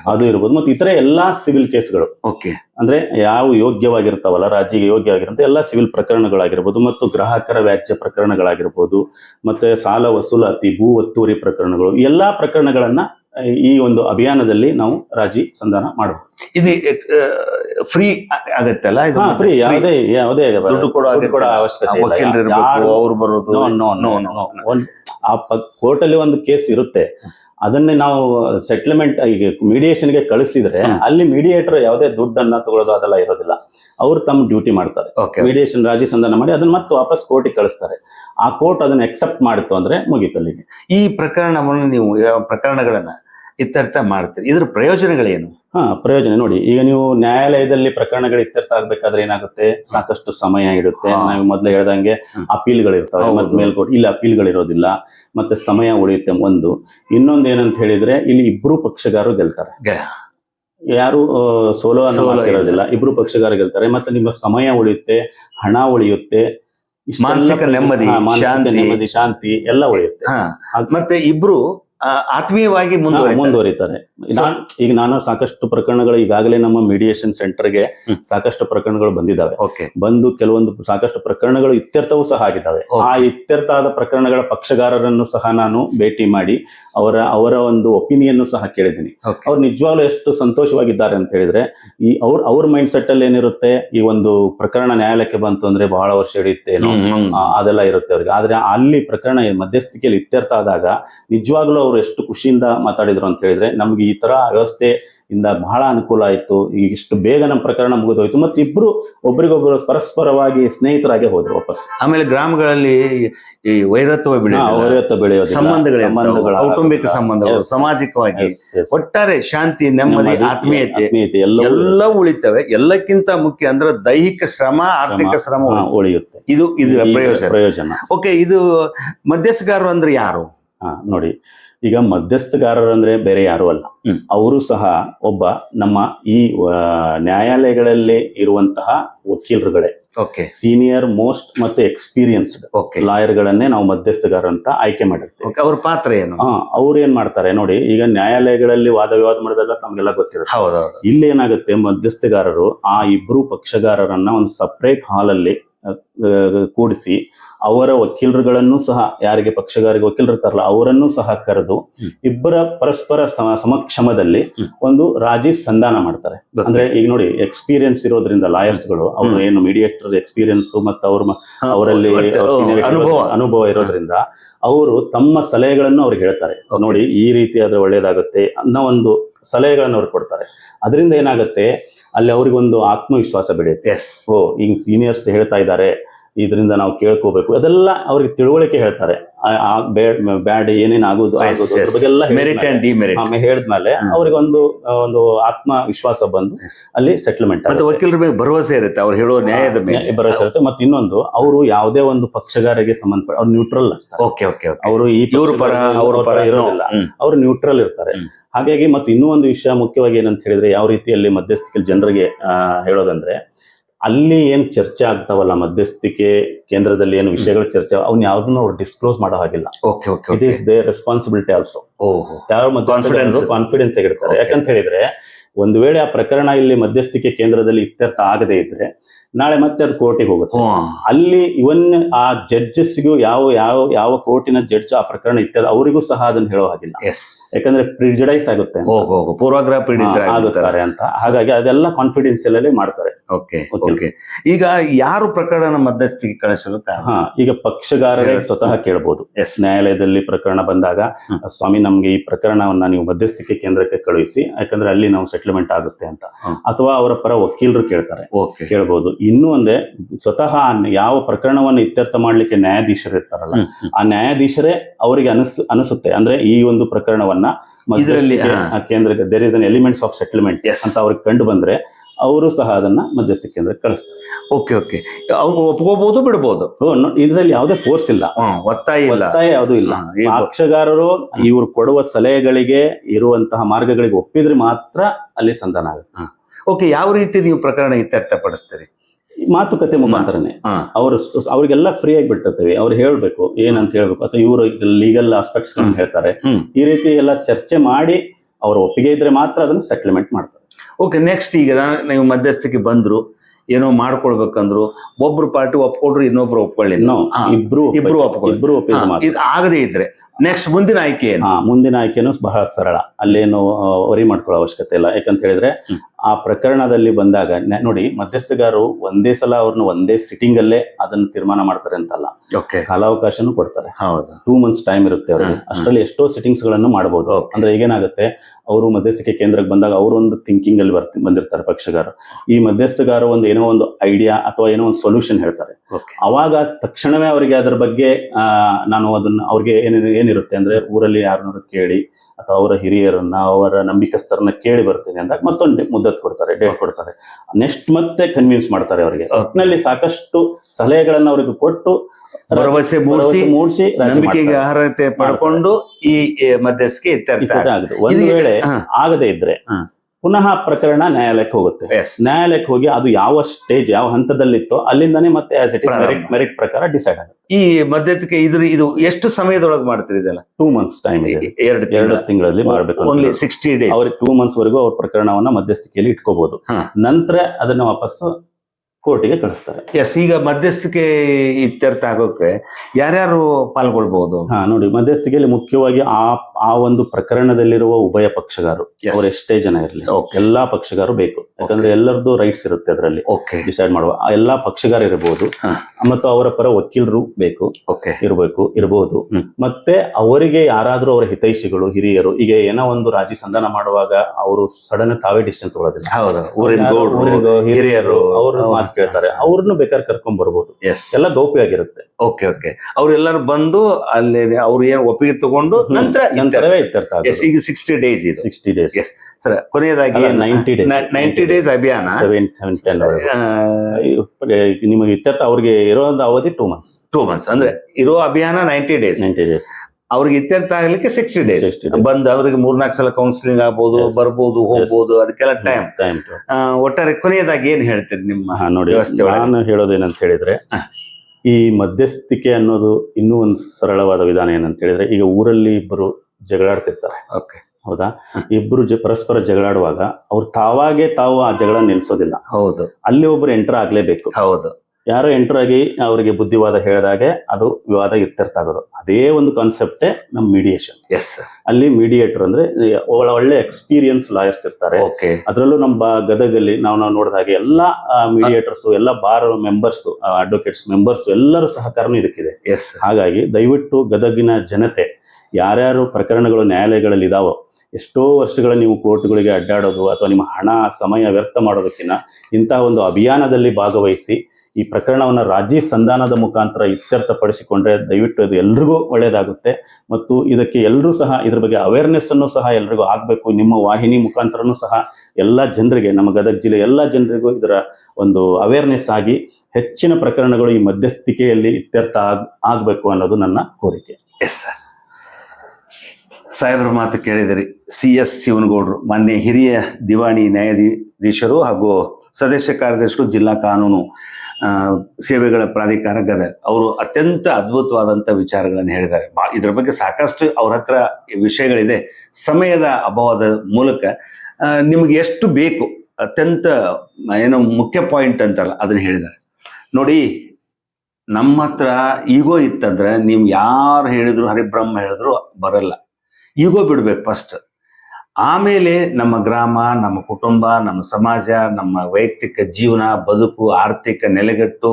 ಅದು ಇರಬಹುದು. ಮತ್ತು ಇತರ ಎಲ್ಲಾ ಸಿವಿಲ್ ಕೇಸ್ಗಳು ಓಕೆ ಅಂದ್ರೆ ಯಾವ ಯೋಗ್ಯವಾಗಿರ್ತಾವಲ್ಲ ರಾಜ್ಯಗೆ ಯೋಗ್ಯವಾಗಿರಂತ ಎಲ್ಲಾ ಸಿವಿಲ್ ಪ್ರಕರಣಗಳಾಗಿರ್ಬೋದು ಮತ್ತು ಗ್ರಾಹಕರ ವ್ಯಾಜ್ಯ ಪ್ರಕರಣಗಳಾಗಿರ್ಬೋದು ಮತ್ತೆ ಸಾಲ ವಸೂಲಾತಿ ಭೂ ಒತ್ತುವರಿ ಪ್ರಕರಣಗಳು ಎಲ್ಲಾ ಪ್ರಕರಣಗಳನ್ನ ಈ ಒಂದು ಅಭಿಯಾನದಲ್ಲಿ ನಾವು ರಾಜಿ ಸಂಧಾನ ಮಾಡಬಹುದು ಇದು ಫ್ರೀ ಆಗತ್ತಲ್ಲ? ಇದು ಫ್ರೀ? ಯಾವುದೇ ಯಾವುದೇ ದುಡ್ಡು ಕೊಡೋ ಅವಶ್ಯಕತೆ ಅವ್ರು ಬರೋದು. ನೋ ನೋ ನೋ ಆ ಕೋರ್ಟ್ ಅಲ್ಲಿ ಒಂದು ಕೇಸ್ ಇರುತ್ತೆ. ಅದನ್ನೇ ನಾವು ಸೆಟ್ಲ್ಮೆಂಟ್ ಈಗ ಮೀಡಿಯೇಷನ್ಗೆ ಕಳಿಸಿದ್ರೆ ಅಲ್ಲಿ ಮೀಡಿಯೇಟರ್ ಯಾವುದೇ ದುಡ್ಡನ್ನ ತಗೊಳ್ಳೋದು ಅದೆಲ್ಲ ಇರೋದಿಲ್ಲ. ಅವ್ರು ತಮ್ಮ ಡ್ಯೂಟಿ ಮಾಡ್ತಾರೆ. ಮೀಡಿಯೇಷನ್ ರಾಜಿ ಸಂಧಾನ ಮಾಡಿ ಅದನ್ನ ಮತ್ತೆ ವಾಪಸ್ ಕೋರ್ಟಿಗೆ ಕಳಿಸ್ತಾರೆ. ಆ ಕೋರ್ಟ್ ಅದನ್ನ ಎಕ್ಸೆಪ್ಟ್ ಮಾಡಿತ್ತು ಅಂದ್ರೆ ಮುಗೀತು ಅಲ್ಲಿಗೆ. ಈ ಪ್ರಕರಣವನ್ನು ನೀವು ಪ್ರಕರಣಗಳನ್ನ ಇತ್ಯರ್ಥ ಮಾಡ್ತೀರಿ. ಇದ್ರ ಪ್ರಯೋಜನಗಳೇನು? ಹಾ ಪ್ರಯೋಜನ ನೋಡಿ ಈಗ ನೀವು ನ್ಯಾಯಾಲಯದಲ್ಲಿ ಪ್ರಕರಣಗಳು ಇತ್ಯರ್ಥ ಆಗ್ಬೇಕಾದ್ರೆ ಏನಾಗುತ್ತೆ? ಸಾಕಷ್ಟು ಸಮಯ ಇಡುತ್ತೆ. ನಾವು ಮೊದಲು ಹೇಳ್ದಂಗೆ. ಅಪೀಲ್ಗಳಿರ್ತವೆ. ಮತ್ತೆ ಮೇಲ್ಕೋರ್ಟ್ ಇಲ್ಲಿ ಅಪೀಲ್ಗಳಿರೋದಿಲ್ಲ. ಮತ್ತೆ ಸಮಯ ಉಳಿಯುತ್ತೆ ಒಂದು. ಇನ್ನೊಂದು ಏನಂತ ಹೇಳಿದ್ರೆ ಇಲ್ಲಿ ಇಬ್ರು ಪಕ್ಷಗಾರರು ಗೆಲ್ತಾರೆ. ಯಾರು ಸೋಲೋ ಅನ್ನೋ ಸೋಲೋ ಮಾತಿರೋದಿಲ್ಲ ಇಬ್ರು ಪಕ್ಷಗಾರ ಗೆಲ್ತಾರೆ. ಮತ್ತೆ ನಿಮ್ಮ ಸಮಯ ಉಳಿಯುತ್ತೆ ಹಣ ಉಳಿಯುತ್ತೆ ಮಾನಸಿಕ ನೆಮ್ಮದಿ. ನೆಮ್ಮದಿ ಶಾಂತಿ ಎಲ್ಲ ಉಳಿಯುತ್ತೆ. ಮತ್ತೆ ಇಬ್ರು ಆತ್ಮೀಯವಾಗಿ ಮುಂದುವರಿತಾರೆ. ಈಗ ನಾನು ಸಾಕಷ್ಟು ಪ್ರಕರಣಗಳು ಈಗಾಗಲೇ ನಮ್ಮ ಮೀಡಿಯೇಷನ್ ಸೆಂಟರ್ಗೆ ಗೆ ಸಾಕಷ್ಟು ಪ್ರಕರಣಗಳು ಬಂದಿದ್ದಾವೆ. ಬಂದು ಕೆಲವೊಂದು ಸಾಕಷ್ಟು ಪ್ರಕರಣಗಳು ಇತ್ಯರ್ಥವೂ ಸಹ ಆಗಿದ್ದಾವೆ. ಆ ಇತ್ಯರ್ಥ ಆದ ಪ್ರಕರಣಗಳ ಪಕ್ಷಗಾರರನ್ನು ಸಹ ನಾನು ಭೇಟಿ ಮಾಡಿ ಅವರ ಅವರ ಒಂದು ಒಪಿನಿಯನ್ ಸಹ ಕೇಳಿದ್ದೀನಿ. ಅವ್ರು ನಿಜವಾಗ್ಲೂ ಎಷ್ಟು ಸಂತೋಷವಾಗಿದ್ದಾರೆ ಅಂತ ಹೇಳಿದ್ರೆ ಈ ಅವ್ರ ಅವ್ರ ಮೈಂಡ್ ಸೆಟ್ ಅಲ್ಲಿ ಏನಿರುತ್ತೆ ಈ ಒಂದು ಪ್ರಕರಣ ನ್ಯಾಯಾಲಯಕ್ಕೆ ಬಂತು ಅಂದ್ರೆ ಬಹಳ ವರ್ಷ ಹಿಡಿಯುತ್ತೆ ಏನೋ ಆ, ಅದೆಲ್ಲ ಇರುತ್ತೆ ಅವ್ರಿಗೆ. ಆದ್ರೆ ಅಲ್ಲಿ ಪ್ರಕರಣ ಮಧ್ಯಸ್ಥಿಕೆಯಲ್ಲಿ ಇತ್ಯರ್ಥ ಆದಾಗ ನಿಜವಾಗ್ಲೂ ಅವರು ಎಷ್ಟು ಖುಷಿಯಿಂದ ಮಾತಾಡಿದ್ರು ಅಂತ ಹೇಳಿದ್ರೆ ನಮ್ಗೆ ಈ ತರ ವ್ಯವಸ್ಥೆ ಇಂದ ಬಹಳ ಅನುಕೂಲ ಆಯ್ತು. ಈಗ ಇಷ್ಟು ಬೇಗ ನಮ್ಮ ಪ್ರಕರಣ ಮುಗಿದೋಯ್ತು. ಮತ್ತೆ ಇಬ್ರು ಒಬ್ರಿಗೊಬ್ರು ಪರಸ್ಪರವಾಗಿ ಸ್ನೇಹಿತರಾಗಿ ಹೋದ್ರು ವಾಪಸ್. ಆಮೇಲೆ ಗ್ರಾಮಗಳಲ್ಲಿ ಈ ವೈರತ್ವ ವೈರತ್ವ ಬೆಳೆಯೋದು ಸಂಬಂಧಗಳ ಸಂಬಂಧಗಳು ಕೌಟುಂಬಿಕ ಸಂಬಂಧಗಳು ಸಾಮಾಜಿಕವಾಗಿ. ಒಟ್ಟಾರೆ ಶಾಂತಿ ನೆಮ್ಮದಿ ಆತ್ಮೀಯತೆ ಎಲ್ಲ ಉಳಿತವೆ. ಎಲ್ಲಕ್ಕಿಂತ ಮುಖ್ಯ ಅಂದ್ರೆ ದೈಹಿಕ ಶ್ರಮ ಆರ್ಥಿಕ ಶ್ರಮ ಉಳಿಯುತ್ತೆ. ಇದು ಇದು ಪ್ರಯೋಜನ. ಪ್ರಯೋಜನ. ಓಕೆ ಇದು ಮಧ್ಯಸ್ಥಗಾರರು ಅಂದ್ರೆ ಯಾರು? ಹಾ ನೋಡಿ. ಈಗ ಮಧ್ಯಸ್ಥಗಾರರು ಅಂದ್ರೆ ಬೇರೆ ಯಾರು ಅಲ್ಲ. ಅವರು ಸಹ ಒಬ್ಬ ನಮ್ಮ ಈ ನ್ಯಾಯಾಲಯಗಳಲ್ಲಿ ಇರುವಂತಹ ವಕೀಲರುಗಳೇ. ಓಕೆ. ಸೀನಿಯರ್ ಮೋಸ್ಟ್ ಮತ್ತು ಎಕ್ಸ್ಪೀರಿಯನ್ಸ್ಡ್ ಓಕೆ. ಲಾಯರ್ಗಳನ್ನೇ ನಾವು ಮಧ್ಯಸ್ಥಗಾರ ಅಂತ ಆಯ್ಕೆ ಮಾಡಿರ್ತೀವಿ. ಅವ್ರ ಪಾತ್ರ ಏನು? ಹಾ ಅವ್ರು ಏನ್ ಮಾಡ್ತಾರೆ ನೋಡಿ ಈಗ ನ್ಯಾಯಾಲಯಗಳಲ್ಲಿ ವಾದ ವಿವಾದ ಮಾಡಿದಾಗ ತಮಗೆಲ್ಲ ಗೊತ್ತಿರುತ್ತೆ. ಇಲ್ಲಿ ಏನಾಗುತ್ತೆ ಮಧ್ಯಸ್ಥಗಾರರು ಆ ಇಬ್ರು ಪಕ್ಷಗಾರರನ್ನ ಒಂದು ಸಪ್ರೇಟ್ ಹಾಲ್ ಅಲ್ಲಿ ಕೂಡಿಸಿ ಅವರ ವಕೀಲರುಗಳನ್ನು ಸಹ ಯಾರಿಗೆ ಪಕ್ಷಗಾರಿಗೆ ವಕೀಲರು ಇರ್ತಾರಲ್ಲ ಅವರನ್ನು ಸಹ ಕರೆದು ಇಬ್ಬರ ಪರಸ್ಪರ ಸಮ- ಸಮಕ್ಷಮದಲ್ಲಿ ಒಂದು ರಾಜಿ ಸಂಧಾನ ಮಾಡ್ತಾರೆ. ಅಂದ್ರೆ ಈಗ ನೋಡಿ ಎಕ್ಸ್ಪೀರಿಯನ್ಸ್ ಇರೋದ್ರಿಂದ ಲಾಯರ್ಸ್ಗಳು ಅವರು ಹ್ಮ್. ಏನು ಮೀಡಿಯೇಟರ್ ಎಕ್ಸ್ಪೀರಿಯನ್ಸ್ ಮತ್ತು ಅವ್ರ ಅವರಲ್ಲಿ ಅವ್ರ ಅನುಭವ. ಇರೋದ್ರಿಂದ- ಅನುಭವ ಇರೋದ್ರಿಂದ ಅವರು ತಮ್ಮ ಸಲಹೆಗಳನ್ನು ಅವ್ರಿಗೆ ಹೇಳ್ತಾರೆ. ನೋಡಿ ಈ ರೀತಿ ಆದ್ರೆ ಒಳ್ಳೇದಾಗುತ್ತೆ ಅನ್ನೋ ಒಂದು ಸಲಹೆಗಳನ್ನು ಅವ್ರು ಕೊಡ್ತಾರೆ. ಅದರಿಂದ ಏನಾಗುತ್ತೆ ಅಲ್ಲಿ ಅವ್ರಿಗೊಂದು ಆತ್ಮವಿಶ್ವಾಸ ಬೆಳೆಯುತ್ತೆ. ಓ ಈಗ ಸೀನಿಯರ್ಸ್ ಹೇಳ್ತಾ ಇದ್ದಾರೆ ಇದರಿಂದ ನಾವು ಕೇಳ್ಕೋಬೇಕು. ಅದೆಲ್ಲ ಅವ್ರಿಗೆ ತಿಳುವಳಿಕೆ ಹೇಳ್ತಾರೆ. ಬ್ಯಾಡ್ ಏನೇನು ಆಗೋದು ಹೇಳಿದ್ಮೇಲೆ. ಅವ್ರಿಗೆ ಒಂದು ಒಂದು ಆತ್ಮವಿಶ್ವಾಸ ಬಂದು. ಅಲ್ಲಿ ಸೆಟ್ಲ್ಮೆಂಟ್ ವಕೀಲರ ಮೇಲೆ ಭರವಸೆ ಇರುತ್ತೆ. ಅವ್ರು ಹೇಳೋ ನ್ಯಾಯದ ಮೇಲೆ. ಭರವಸೆ ಇರುತ್ತೆ. ಮತ್ತೆ ಇನ್ನೊಂದು ಅವರು ಯಾವುದೇ ಒಂದು ಪಕ್ಷಗಾರರಿಗೆ ಸಂಬಂಧಪಟ್ಟ ಅವ್ರು ನ್ಯೂಟ್ರಲ್ ಓಕೆ ಓಕೆ ಅವರು ಈ ಇವ್ರ ಪರ ಅವರ ಪರ ಇರೋದಿಲ್ಲ. ಅವ್ರು ನ್ಯೂಟ್ರಲ್ ಇರ್ತಾರೆ. ಹಾಗಾಗಿ ಮತ್ತೆ ಇನ್ನೂ ಒಂದು ವಿಷಯ ಮುಖ್ಯವಾಗಿ ಏನಂತ ಹೇಳಿದ್ರೆ ಯಾವ ರೀತಿಯಲ್ಲಿ ಮಧ್ಯಸ್ಥಿಕೆ ಜನರಿಗೆ ಹೇಳೋದಂದ್ರೆ ಅಲ್ಲಿ ಏನ್ ಚರ್ಚೆ ಆಗ್ತಾವಲ್ಲ ಮಧ್ಯಸ್ಥಿಕೆ ಕೇಂದ್ರದಲ್ಲಿ ಏನು ವಿಷಯಗಳು ಚರ್ಚೆ ಅವ್ನ ಯಾವ್ದನ್ನು ಅವ್ರು ಡಿಸ್ಕ್ಲೋಸ್ ಮಾಡೋ ಹಾಗಿಲ್ಲ. Okay okay it is their responsibility also ಯಾರು. ಮಧ್ಯಸ್ಥಿಕೆ ಕಾನ್ಫಿಡೆನ್ಸ್ ಆಗಿರ್ತಾರೆ ಯಾಕಂತ ಹೇಳಿದ್ರೆ ಒಂದು ವೇಳೆ ಆ ಪ್ರಕರಣ ಇಲ್ಲಿ ಮಧ್ಯಸ್ಥಿಕೆ ಕೇಂದ್ರದಲ್ಲಿ ಇತ್ಯರ್ಥ ಆಗದೆ ಇದ್ರೆ ನಾಳೆ ಮತ್ತೆ ಅದು ಕೋರ್ಟಿಗೆ ಹೋಗುತ್ತೆ. ಅಲ್ಲಿ ಇವನ್ ಆ ಜಡ್ಜಸ್ಗೂ ಯಾವ ಯಾವ ಯಾವ ಕೋರ್ಟಿನ ಜಡ್ಜ್ ಆ ಪ್ರಕರಣ ಇತ್ಯರ್ಥ ಅವರಿಗೂ ಸಹ ಅದನ್ನ ಹೇಳೋ ಹಾಗಿಲ್ಲ. ಯಾಕಂದ್ರೆ ಪ್ರಿಜಡೈಸ್ ಆಗುತ್ತೆ ಪೂರ್ವಗ್ರಹ ಆಗುತ್ತಾರೆ ಅಂತ. ಹಾಗಾಗಿ ಅದೆಲ್ಲ ಕಾನ್ಫಿಡೆನ್ಸಿಯಲ್ ಅಲ್ಲಿ ಮಾಡ್ತಾರೆ ಓಕೆ ಓಕೆ ಈಗ ಯಾರು ಪ್ರಕರಣ ಮಧ್ಯಸ್ಥಿಗೆ ಕಳಿಸಲು ಈಗ ಪಕ್ಷಗಾರರೇ ಸ್ವತಃ ಕೇಳಬಹುದು ಎಸ್ ನ್ಯಾಯಾಲಯದಲ್ಲಿ ಪ್ರಕರಣ ಬಂದಾಗ ಸ್ವಾಮಿ ನಮ್ಗೆ ಈ ಪ್ರಕರಣವನ್ನ ನೀವು ಮಧ್ಯಸ್ಥಿಕೆ ಕೇಂದ್ರಕ್ಕೆ ಕಳುಹಿಸಿ ಯಾಕಂದ್ರೆ ಅಲ್ಲಿ ನಾವು ಸೆಟಲ್ಮೆಂಟ್ ಆಗುತ್ತೆ ಅಂತ. ಅಥವಾ ಅವರ ಪರ ವಕೀಲರು ಕೇಳ್ತಾರೆ. ಕೇಳ್ಬಹುದು ಕೇಳ್ಬೋದು. ಇನ್ನೂ ಒಂದೇ ಸ್ವತಃ ಯಾವ ಪ್ರಕರಣವನ್ನು ಇತ್ಯರ್ಥ ಮಾಡ್ಲಿಕ್ಕೆ ನ್ಯಾಯಾಧೀಶರು ಇರ್ತಾರಲ್ಲ ಆ ನ್ಯಾಯಾಧೀಶರೇ ಅವರಿಗೆ ಅನಿಸ್ ಅನಿಸುತ್ತೆ. ಅಂದ್ರೆ ಈ ಒಂದು ಪ್ರಕರಣವನ್ನ ಇದರಲ್ಲಿ, ಮಧ್ಯಸ್ಥಿಕೆ ಆ ಕೇಂದ್ರಕ್ಕೆ there is an elements of settlement ಅಂತ ಅವ್ರಿಗೆ ಕಂಡು ಬಂದ್ರೆ ಅವರು ಸಹ ಅದನ್ನ ಮಧ್ಯಸ್ಥಿಕೆ ಕೇಂದ್ರಕ್ಕೆ ಕಳಿಸ್ತಾರೆ. ಓಕೆ ಓಕೆ ಅವ್ರು ಒಪ್ಕೋಬಹುದು ಬಿಡ್ಬೋದು. ಇದರಲ್ಲಿ ಯಾವುದೇ ಫೋರ್ಸ್ ಇಲ್ಲ. ಹ್ಮ್ ಒತ್ತಾಯ ಇಲ್ಲ. ಒತ್ತಾಯ ಯಾವುದೂ ಇಲ್ಲ. ಹಾ, ಈಗ- ಪಕ್ಷಗಾರರು ಇವರು ಕೊಡುವ ಸಲಹೆಗಳಿಗೆ ಇರುವಂತಹ ಮಾರ್ಗಗಳಿಗೆ ಒಪ್ಪಿದ್ರೆ ಮಾತ್ರ ಅಲ್ಲಿ ಸಂಧಾನ ಆಗುತ್ತೆ. ಓಕೆ ಯಾವ ರೀತಿ ನೀವು ಪ್ರಕರಣ ಇತ್ಯರ್ಥಪಡಿಸ್ತೀರಿ? ಈ ಮಾತುಕತೆ ಮುಖಾಂತರನೇ. ಹಾ ಅವರು ಅವರಿಗೆಲ್ಲ ಫ್ರೀ ಆಗಿ ಬಿಟ್ಟಿರ್ತೀವಿ. ಅವ್ರು ಹೇಳ್ಬೇಕು ಏನಂತ ಹೇಳ್ಬೇಕು. ಅಥವಾ ಇವರು ಲೀಗಲ್ ಆಸ್ಪೆಕ್ಟ್ಸ್. ಹೇಳ್ತಾರೆ. ಹ್ಮ್. ಈ ರೀತಿ ಎಲ್ಲ ಚರ್ಚೆ ಮಾಡಿ ಅವ್ರ ಒಪ್ಪಿಗೆ ಇದ್ರೆ ಮಾತ್ರ ಅದನ್ನ ಸೆಟಲ್ಮೆಂಟ್ ಮಾಡ್ತಾರೆ. ಓಕೆ ನೆಕ್ಸ್ಟ್ ಈಗ ನೀವು ಮಧ್ಯಸ್ಥಿಕೆ ಬಂದ್ರು ಏನೋ ಮಾಡ್ಕೊಳ್ಬೇಕಂದ್ರು ಒಬ್ರು ಪಾರ್ಟಿ ಒಪ್ಕೊಂಡ್ರು ಇನ್ನೊಬ್ರು ಒಪ್ಕೊಳ್ಳಿಲ್ಲ ಇಬ್ರು ಇಬ್ರು. ಇಬ್ರು ಇದು ಆಗದೇ ಇದ್ರೆ ನೆಕ್ಸ್ಟ್ ಮುಂದಿನ ಆಯ್ಕೆ ಮುಂದಿನ ಆಯ್ಕೆನೂ ಬಹಳ ಸರಳ. ಅಲ್ಲೇನು ವರಿ ಮಾಡ್ಕೊಳ್ಳೋ ಅವಶ್ಯಕತೆ ಇಲ್ಲ. ಯಾಕಂತ ಹೇಳಿದ್ರೆ. ಆ ಪ್ರಕರಣದಲ್ಲಿ ಬಂದಾಗ ನೋಡಿ ಮಧ್ಯಸ್ಥಗಾರರು ಒಂದೇ ಸಲ ಅವ್ರನ್ನ ಒಂದೇ ಸಿಟ್ಟಿಂಗ್ ಅಲ್ಲೇ ಅದನ್ನ ತೀರ್ಮಾನ ಮಾಡ್ತಾರೆ ಅಂತಲ್ಲ. ಕಾಲಾವಕಾಶನೂ ಕೊಡ್ತಾರೆ. ಹೌದು. ಟೂ ಮಂತ್ಸ್ ಟೈಮ್ ಇರುತ್ತೆ ಅವ್ರಿಗೆ. ಅಷ್ಟರಲ್ಲಿ ಎಷ್ಟೋ ಸಿಟ್ಟಿಂಗ್ಸ್ಗಳನ್ನು ಮಾಡಬಹುದು. ಅಂದ್ರೆ ಈಗೇನಾಗುತ್ತೆ ಅವರು ಮಧ್ಯಸ್ಥಿಕೆ ಕೇಂದ್ರಕ್ಕೆ ಬಂದಾಗ ಅವರೊಂದು ಥಿಂಕಿಂಗ್ ಅಲ್ಲಿ ಬರ್ತಿ ಬಂದಿರ್ತಾರೆ ಪಕ್ಷಗಾರ ಈ ಮಧ್ಯಸ್ಥಗಾರ ಒಂದು ಏನೋ ಒಂದು ಐಡಿಯಾ ಅಥವಾ ಏನೋ ಒಂದು ಸೊಲ್ಯೂಷನ್ ಹೇಳ್ತಾರೆ. ಅವಾಗ ತಕ್ಷಣವೇ ಅವರಿಗೆ ಅದರ ಬಗ್ಗೆ ನಾನು ಅದನ್ನ ಅವ್ರಿಗೆ ಏನೇನು ಏನಿರುತ್ತೆ ಅಂದ್ರೆ ಊರಲ್ಲಿ ಯಾರನ್ನಾರು ಕೇಳಿ ಅಥವಾ ಅವರ ಹಿರಿಯರನ್ನ ಅವರ ನಂಬಿಕಸ್ಥರನ್ನ ಕೇಳಿ ಬರ್ತೇನೆ ಅಂದಾಗ ಮತ್ತೊಂದು ಮುದ್ದತ್ ಕೊಡ್ತಾರೆ ಡೇಟ್ ಕೊಡ್ತಾರೆ ನೆಕ್ಸ್ಟ್ ಮತ್ತೆ ಕನ್ವಿನ್ಸ್ ಮಾಡ್ತಾರೆ ಅವರಿಗೆ ಒಟ್ಟಿನಲ್ಲಿ ಸಾಕಷ್ಟು ಸಲಹೆಗಳನ್ನ ಅವರಿಗೆ ಕೊಟ್ಟು ಭರವಸೆ ಮೂಡಿಸಿ ಮೂಡಿಸಿ ನಂಬಿಕೆಗೆ. ಅರ್ಹತೆ ಪಡ್ಕೊಂಡು ಈ ಮಧ್ಯಸ್ಥಿಕೆ. ಒಂದು ವೇಳೆ. ಆಗದೆ ಇದ್ರೆ. ಪುನಃ ಪ್ರಕರಣ ನ್ಯಾಯಾಲಯಕ್ಕೆ ಹೋಗುತ್ತೆ. ನ್ಯಾಯಾಲಯಕ್ಕೆ ಹೋಗಿ ಅದು ಯಾವ ಸ್ಟೇಜ್ ಯಾವ ಹಂತದಲ್ಲಿತ್ತೋ ಅಲ್ಲಿಂದನೇ ಮತ್ತೆ ಆಸ್ ಇಟ್ ಪ್ರಾರಂಭ. ಮೆರಿಟ್ ಮೆರಿಟ್ ಪ್ರಕಾರ ಡಿಸೈಡ್ ಆಗುತ್ತೆ. ಈ ಮಧ್ಯಸ್ಥಿಕೆ ಇದ್ರ ಇದು ಎಷ್ಟು ಸಮಯದೊಳಗೆ ಮಾಡ್ತೀರಿ ಇದೆಲ್ಲ? ಟೂ ಮಂತ್ಸ್ ಟೈಮ್ ಇದೆ. ಎರಡು ಎರಡು ತಿಂಗಳಲ್ಲಿ ಮಾಡಬೇಕು ಓನ್ಲಿ ಸಿಕ್ಸ್ಟಿ ಡೇಸ್ ಅವ್ರಿಗೆ ಟೂ ಮಂತ್ಸ್ ವರೆಗೂ ಅವ್ರ ಪ್ರಕರಣವನ್ನ ಮಧ್ಯಸ್ಥಿಕೆಯಲ್ಲಿ ಇಟ್ಕೋಬಹುದು. ನಂತರ ಅದನ್ನ ವಾಪಸ್ಸು ಕೋರ್ಟಿಗೆ ಕಳಿಸ್ತಾರೆ. ಎಸ್ ಈಗ ಮಧ್ಯಸ್ಥಿಕೆ ಇತ್ಯರ್ಥ ಆಗೋಕೆ ಯಾರ್ಯಾರು ಪಾಲ್ಗೊಳ್ಬಹುದು ಹಾ ನೋಡಿ ಮಧ್ಯಸ್ಥಿಕೆಯಲ್ಲಿ ಮುಖ್ಯವಾಗಿ ಆ ಆ ಒಂದು ಪ್ರಕರಣದಲ್ಲಿರುವ ಉಭಯ ಪಕ್ಷಗಾರರು. ಅವ್ರು ಎಷ್ಟೇ ಜನ ಇರಲಿ. ಎಲ್ಲಾ ಪಕ್ಷಗಾರರು ಬೇಕು. ಯಾಕಂದ್ರೆ ಎಲ್ಲರದ್ದು ರೈಟ್ಸ್ ಇರುತ್ತೆ ಅದರಲ್ಲಿ. ಡಿಸೈಡ್ ಮಾಡುವ. ಆ ಎಲ್ಲಾ ಪಕ್ಷಗಾರ ಇರಬಹುದು. ಮತ್ತು ಅವರ ಪರ ವಕೀಲರು ಬೇಕು ಇರಬೇಕು ಇರಬಹುದು ಮತ್ತೆ ಅವರಿಗೆ ಯಾರಾದ್ರೂ ಅವರ ಹಿತೈಷಿಗಳು ಹಿರಿಯರು ಈಗ ಏನೋ ಒಂದು ರಾಜಿ ಸಂಧಾನ ಮಾಡುವಾಗ ಅವರು ಸಡನ್ ತಾವೇ ಡಿಸಿಷನ್ ತಗೊಳ್ಳೋದಿಲ್ಲ ಹಿರಿಯರು ಅವ್ರು ಮಾತು ಕೇಳ್ತಾರೆ. ಅವ್ರನ್ನು ಬೇಕಾದ್ರೆ ಕರ್ಕೊಂಡ್ ಬರ್ಬೋದು. ಎಲ್ಲ ಗೌಪ್ಯ ಆಗಿರುತ್ತೆ ಓಕೆ ಓಕೆ ಅವ್ರೆಲ್ಲರೂ ಬಂದು ಅಲ್ಲಿ ಅವ್ರು ಏನು ಒಪ್ಪಿಗೆ ತಗೊಂಡು ನಂತರ ನಂತರವೇ ಎಸ್ ಈಗ ಸಿಕ್ಸ್ಟಿ ಡೇಸ್ ಇದು. ಸಿಕ್ಸ್ಟಿ ಡೇಸ್ ಎಸ್ ಸರ್ ಕೊನೆಯದಾಗಿ ನೈಂಟಿ ಡೇಸ್ ನೈಂಟಿ ಡೇಸ್ ಅಭಿಯಾನ. ನಿಮಗೆ ಇತ್ಯರ್ಥ ಅವ್ರಿಗೆ ಇರೋ ಒಂದು ಅವಧಿ ಟೂ ಮಂತ್ಸ್ ಟೂ ಮಂತ್ಸ್ ಅಂದ್ರೆ ಇರೋ ಅಭಿಯಾನ ನೈಂಟಿ ಡೇಸ್ ನೈಂಟಿ ಡೇಸ್ ಅವ್ರಿಗೆ ಇತ್ಯರ್ಥ ಆಗ್ಲಿಕ್ಕೆ ಸಿಕ್ಸ್ಟಿ ಡೇಸ್ 60 days. ಬಂದು ಅವ್ರಿಗೆ ಮೂರ್ನಾಲ್ಕು ಸಲ ಕೌನ್ಸಿಲಿಂಗ್ ಆಗ್ಬೋದು. ಬರ್ಬೋದು ಹೋಗ್ಬೋದು ಅದಕ್ಕೆಲ್ಲ ಟೈಮ್ ಟೈಮ್ ಒಟ್ಟಾರೆ ಕೊನೆಯದಾಗಿ ಏನ್ ಹೇಳ್ತೀರಿ ನಿಮ್ಮ ನೋಡಿ. ನಾನು ಹೇಳೋದೇನಂತ ಹೇಳಿದ್ರೆ ಈ ಮಧ್ಯಸ್ಥಿಕೆ ಅನ್ನೋದು ಇನ್ನೂ ಒಂದು ಸರಳವಾದ ವಿಧಾನ ಏನಂತ ಹೇಳಿದ್ರೆ ಈಗ ಊರಲ್ಲಿ ಇಬ್ಬರು ಜಗಳಾಡ್ತಿರ್ತಾರೆ. ಓಕೆ ಹೌದಾ. ಇಬ್ರು ಜ ಪರಸ್ಪರ ಜಗಳಾಡುವಾಗ ಅವ್ರು ತಾವಾಗೆ ತಾವು ಆ ಜಗಳ ನಿಲ್ಸೋದಿಲ್ಲ. ಹೌದು. ಅಲ್ಲಿ ಒಬ್ರು ಎಂಟರ್ ಆಗ್ಲೇಬೇಕು. ಹೌದು. ಯಾರೋ ಆಗಿ ಅವರಿಗೆ ಬುದ್ಧಿವಾದ ಹೇಳಿದಾಗೆ ಅದು ವಿವಾದ ಇರ್ತಿರ್ತಾಗದು ಅದೇ ಒಂದು ಕಾನ್ಸೆಪ್ಟೇ ನಮ್ಮ ಮೀಡಿಯೇಷನ್ ಎಸ್ ಅಲ್ಲಿ ಮೀಡಿಯೇಟರ್ ಅಂದ್ರೆ ಒಳ್ಳೆ ಒಳ್ಳೆ ಎಕ್ಸ್ಪೀರಿಯನ್ಸ್ ಲಾಯರ್ಸ್ ಇರ್ತಾರೆ. ಓಕೆ ಅದರಲ್ಲೂ ನಮ್ಮ ಬ- ಗದಗಲ್ಲಿ ನಾವು ನಾವು ನೋಡಿದ ಹಾಗೆ ಎಲ್ಲ ಮೀಡಿಯೇಟರ್ಸ್ ಎಲ್ಲ ಬಾರ್ ಮೆಂಬರ್ಸ್ ಅಡ್ವೊಕೇಟ್ಸ್ ಮೆಂಬರ್ಸ್ ಎಲ್ಲರ ಸಹಕಾರನೂ ಇದಕ್ಕಿದೆ. ಎಸ್ ಹಾಗಾಗಿ ದಯವಿಟ್ಟು ಗದಗಿನ ಜನತೆ ಯಾರ್ಯಾರು ಪ್ರಕರಣಗಳು ನ್ಯಾಯಾಲಯಗಳಲ್ಲಿ ಇದಾವೋ, ಎಷ್ಟೋ ವರ್ಷಗಳ ನೀವು ಕೋರ್ಟ್ಗಳಿಗೆ ಅಡ್ಡಾಡೋದು ಅಥವಾ ನಿಮ್ಮ ಹಣ, ಸಮಯ ವ್ಯರ್ಥ ಮಾಡೋದಕ್ಕಿಂತ ಇಂತಹ ಒಂದು ಅಭಿಯಾನದಲ್ಲಿ ಭಾಗವಹಿಸಿ ಈ ಪ್ರಕರಣವನ್ನು ರಾಜಿ ಸಂಧಾನದ ಮುಖಾಂತರ ಇತ್ಯರ್ಥಪಡಿಸಿಕೊಂಡ್ರೆ ದಯವಿಟ್ಟು ಅದು ಎಲ್ರಿಗೂ ಒಳ್ಳೆಯದಾಗುತ್ತೆ ಮತ್ತು ಇದಕ್ಕೆ ಎಲ್ಲರೂ ಸಹ ಇದ್ರ ಬಗ್ಗೆ ಅವೇರ್ನೆಸ್ ಅನ್ನು ಸಹ ಎಲ್ರಿಗೂ ಆಗಬೇಕು ನಿಮ್ಮ ವಾಹಿನಿ ಮುಖಾಂತರನೂ ಸಹ ಎಲ್ಲ ಜನರಿಗೆ, ನಮ್ಮ ಗದಗ ಜಿಲ್ಲೆ ಎಲ್ಲ ಜನರಿಗೂ ಇದರ ಒಂದು ಅವೇರ್ನೆಸ್ ಆಗಿ ಹೆಚ್ಚಿನ ಪ್ರಕರಣಗಳು ಈ ಮಧ್ಯಸ್ಥಿಕೆಯಲ್ಲಿ ಇತ್ಯರ್ಥ ಆಗ್, ಆಗಬೇಕು ಅನ್ನೋದು ನನ್ನ ಕೋರಿಕೆ. ಎಸ್ ಸರ್ ಸಾಹೇಬ್ರ ಮಾತು ಕೇಳಿದಿರಿ. ಸಿ ಎಸ್ ಶಿವನಗೌಡರು, ಮಾನ್ಯ ಹಿರಿಯ ದಿವಾಣಿ ನ್ಯಾಯಾಧೀಶರು ಹಾಗೂ ಸದಸ್ಯ ಕಾರ್ಯದರ್ಶಿಗಳು, ಜಿಲ್ಲಾ ಕಾನೂನು ಸೇವೆಗಳ ಪ್ರಾಧಿಕಾರ ಗದ ಅವರು ಅತ್ಯಂತ ಅದ್ಭುತವಾದಂಥ ವಿಚಾರಗಳನ್ನು ಹೇಳಿದ್ದಾರೆ. ಬಾ, ಇದ್ರ ಬಗ್ಗೆ ಸಾಕಷ್ಟು ಅವ್ರ ಹತ್ರ ವಿಷಯಗಳಿದೆ. ಸಮಯದ ಅಭಾವದ ಮೂಲಕ ನಿಮಗೆ ಎಷ್ಟು ಬೇಕು, ಅತ್ಯಂತ, ಏನೋ ಮುಖ್ಯ ಪಾಯಿಂಟ್ ಅಂತಲ್ಲ, ಅದನ್ನ ಹೇಳಿದ್ದಾರೆ. ನೋಡಿ, ನಮ್ಮ ಹತ್ರ ಈಗೋ ಇತ್ತಂದ್ರೆ, ನೀವು ಯಾರು ಹೇಳಿದ್ರು, ಹರಿಬ್ರಹ್ಮ ಹೇಳಿದ್ರು ಬರಲ್ಲ. ಈಗೋ ಬಿಡ್ಬೇಕು ಫಸ್ಟ್ ಆಮೇಲೆ ನಮ್ಮ ಗ್ರಾಮ, ನಮ್ಮ ಕುಟುಂಬ, ನಮ್ಮ ಸಮಾಜ, ನಮ್ಮ ವೈಯಕ್ತಿಕ ಜೀವನ, ಬದುಕು, ಆರ್ಥಿಕ ನೆಲೆಗಟ್ಟು,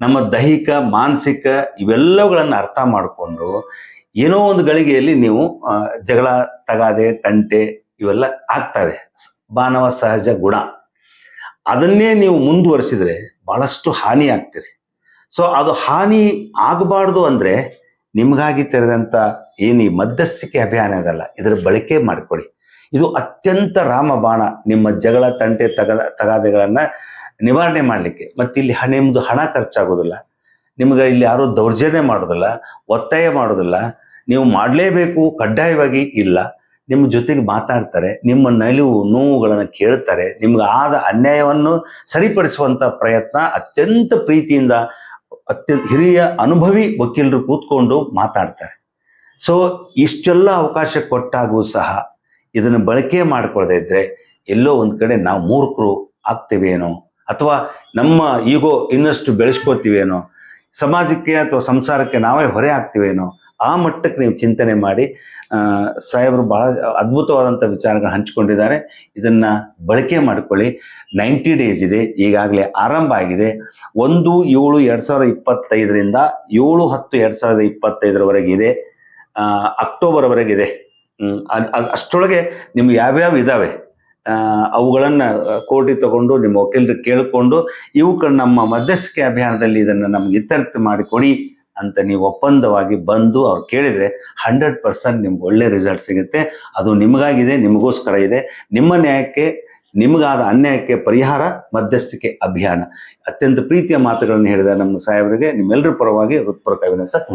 ನಮ್ಮ ದೈಹಿಕ, ಮಾನಸಿಕ ಇವೆಲ್ಲವುಗಳನ್ನು ಅರ್ಥ ಮಾಡಿಕೊಂಡು ಏನೋ ಒಂದು ಗಳಿಗೆಯಲ್ಲಿ ನೀವು ಜಗಳ, ತಗಾದೆ, ತಂಟೆ ಇವೆಲ್ಲ ಆಗ್ತವೆ. ಮಾನವ ಸಹಜ ಗುಣ. ಅದನ್ನೇ ನೀವು ಮುಂದುವರಿಸಿದರೆ ಬಹಳಷ್ಟು ಹಾನಿ ಆಗ್ತೀರಿ. ಸೊ ಅದು ಹಾನಿ ಆಗಬಾರ್ದು ಅಂದರೆ ನಿಮಗಾಗಿ ತೆರೆದಂಥ ಏನು ಈ ಮಧ್ಯಸ್ಥಿಕೆ ಅಭಿಯಾನ ಅದಲ್ಲ ಇದರ ಬಳಕೆ ಮಾಡಿಕೊಳ್ಳಿ. ಇದು ಅತ್ಯಂತ ರಾಮಬಾಣ ನಿಮ್ಮ ಜಗಳ ತಂಟೆ ತಗದ, ತಗಾದೆಗಳನ್ನು ನಿವಾರಣೆ ಮಾಡಲಿಕ್ಕೆ. ಮತ್ತು ಇಲ್ಲಿ ನಿಮ್ಮದು ಹಣ ಖರ್ಚಾಗೋದಿಲ್ಲ. ನಿಮ್ಗೆ ಇಲ್ಲಿ ಯಾರೂ ದೌರ್ಜನ್ಯ ಮಾಡೋದಿಲ್ಲ, ಒತ್ತಾಯ ಮಾಡೋದಿಲ್ಲ. ನೀವು ಮಾಡಲೇಬೇಕು, ಕಡ್ಡಾಯವಾಗಿ ಇಲ್ಲ. ನಿಮ್ಮ ಜೊತೆಗೆ ಮಾತಾಡ್ತಾರೆ, ನಿಮ್ಮ ನಲಿವು, ನೋವುಗಳನ್ನು ಕೇಳ್ತಾರೆ, ನಿಮ್ಗೆ ಆದ ಅನ್ಯಾಯವನ್ನು ಸರಿಪಡಿಸುವಂಥ ಪ್ರಯತ್ನ ಅತ್ಯಂತ ಪ್ರೀತಿಯಿಂದ ಅತ್ಯಂತ ಹಿರಿಯ ಅನುಭವಿ ವಕೀಲರು ಕೂತ್ಕೊಂಡು ಮಾತಾಡ್ತಾರೆ. ಸೊ ಇಷ್ಟೆಲ್ಲ ಅವಕಾಶ ಕೊಟ್ಟಾಗೂ ಸಹ ಇದನ್ನು ಬಳಕೆ ಮಾಡ್ಕೊಳ್ಳದೇ ಇದ್ದರೆ ಎಲ್ಲೋ ಒಂದು ಕಡೆ ನಾವು ಮೂರ್ಖರು ಆಗ್ತೇವೇನೋ ಅಥವಾ ನಮ್ಮ ಈಗೋ ಇನ್ನಷ್ಟು ಬೆಳೆಸ್ಕೋತೀವೇನೋ ಸಮಾಜಕ್ಕೆ ಅಥವಾ ಸಂಸಾರಕ್ಕೆ ನಾವೇ ಹೊರೆ ಆಗ್ತೀವೇನೋ ಆ ಮಟ್ಟಕ್ಕೆ ನೀವು ಚಿಂತನೆ ಮಾಡಿ ಸಾಹೇಬರು ಬಹಳ ಅದ್ಭುತವಾದಂಥ ವಿಚಾರಗಳು ಹಂಚಿಕೊಂಡಿದ್ದಾರೆ. ಇದನ್ನು ಬಳಕೆ ಮಾಡಿಕೊಳ್ಳಿ. ನೈಂಟಿ ಡೇಸ್ ಇದೆ, ಈಗಾಗಲೇ ಆರಂಭ ಆಗಿದೆ. ಒಂದು ಏಳು ಎರಡು ಸಾವಿರದ ಇಪ್ಪತ್ತೈದರಿಂದ ಏಳು ಹತ್ತು ಎರಡು ಸಾವಿರದ ಇಪ್ಪತ್ತೈದರವರೆಗೆ ಇದೆ. ಅಕ್ಟೋಬರ್ವರೆಗೆ ಅಕ್ಟೋಬರ್ವರೆಗಿದೆ ಅದು ಅಷ್ಟರೊಳಗೆ ನಿಮ್ಗೆ ಯಾವ್ಯಾವ ಇದ್ದಾವೆ ಅವುಗಳನ್ನು ಕೋರ್ಟಿಗೆ ತಗೊಂಡು, ನಿಮ್ಮ ವಕೀಲರಿಗೆ ಕೇಳಿಕೊಂಡು, ಇವುಗಳು ನಮ್ಮ ಮಧ್ಯಸ್ಥಿಕೆ ಅಭಿಯಾನದಲ್ಲಿ ಇದನ್ನು ನಮ್ಗೆ ಇತ್ಯರ್ಥ ಮಾಡಿ ಕೊಡಿ ಅಂತ ನೀವು ಒಪ್ಪಂದವಾಗಿ ಬಂದು ಅವ್ರು ಕೇಳಿದರೆ ಹಂಡ್ರೆಡ್ ಪರ್ಸೆಂಟ್ ನಿಮ್ಗೆ ಒಳ್ಳೆ ರಿಸಲ್ಟ್ ಸಿಗುತ್ತೆ. ಅದು ನಿಮಗಾಗಿದೆ, ನಿಮಗೋಸ್ಕರ ಇದೆ. ನಿಮ್ಮ ನ್ಯಾಯಕ್ಕೆ, ನಿಮಗಾದ ಅನ್ಯಾಯಕ್ಕೆ ಪರಿಹಾರ, ಮಧ್ಯಸ್ಥಿಕೆ, ಅಭಿಯಾನ. ಅತ್ಯಂತ ಪ್ರೀತಿಯ ಮಾತುಗಳನ್ನು ಹೇಳಿದ ನಮ್ಮ ಸಾಹೇಬರಿಗೆ ನಿಮ್ಮೆಲ್ಲರ ಪರವಾಗಿ ಹೃತ್ಪೂರ್ವಕ ಅಭಿನಂದನೆ ಸರ್.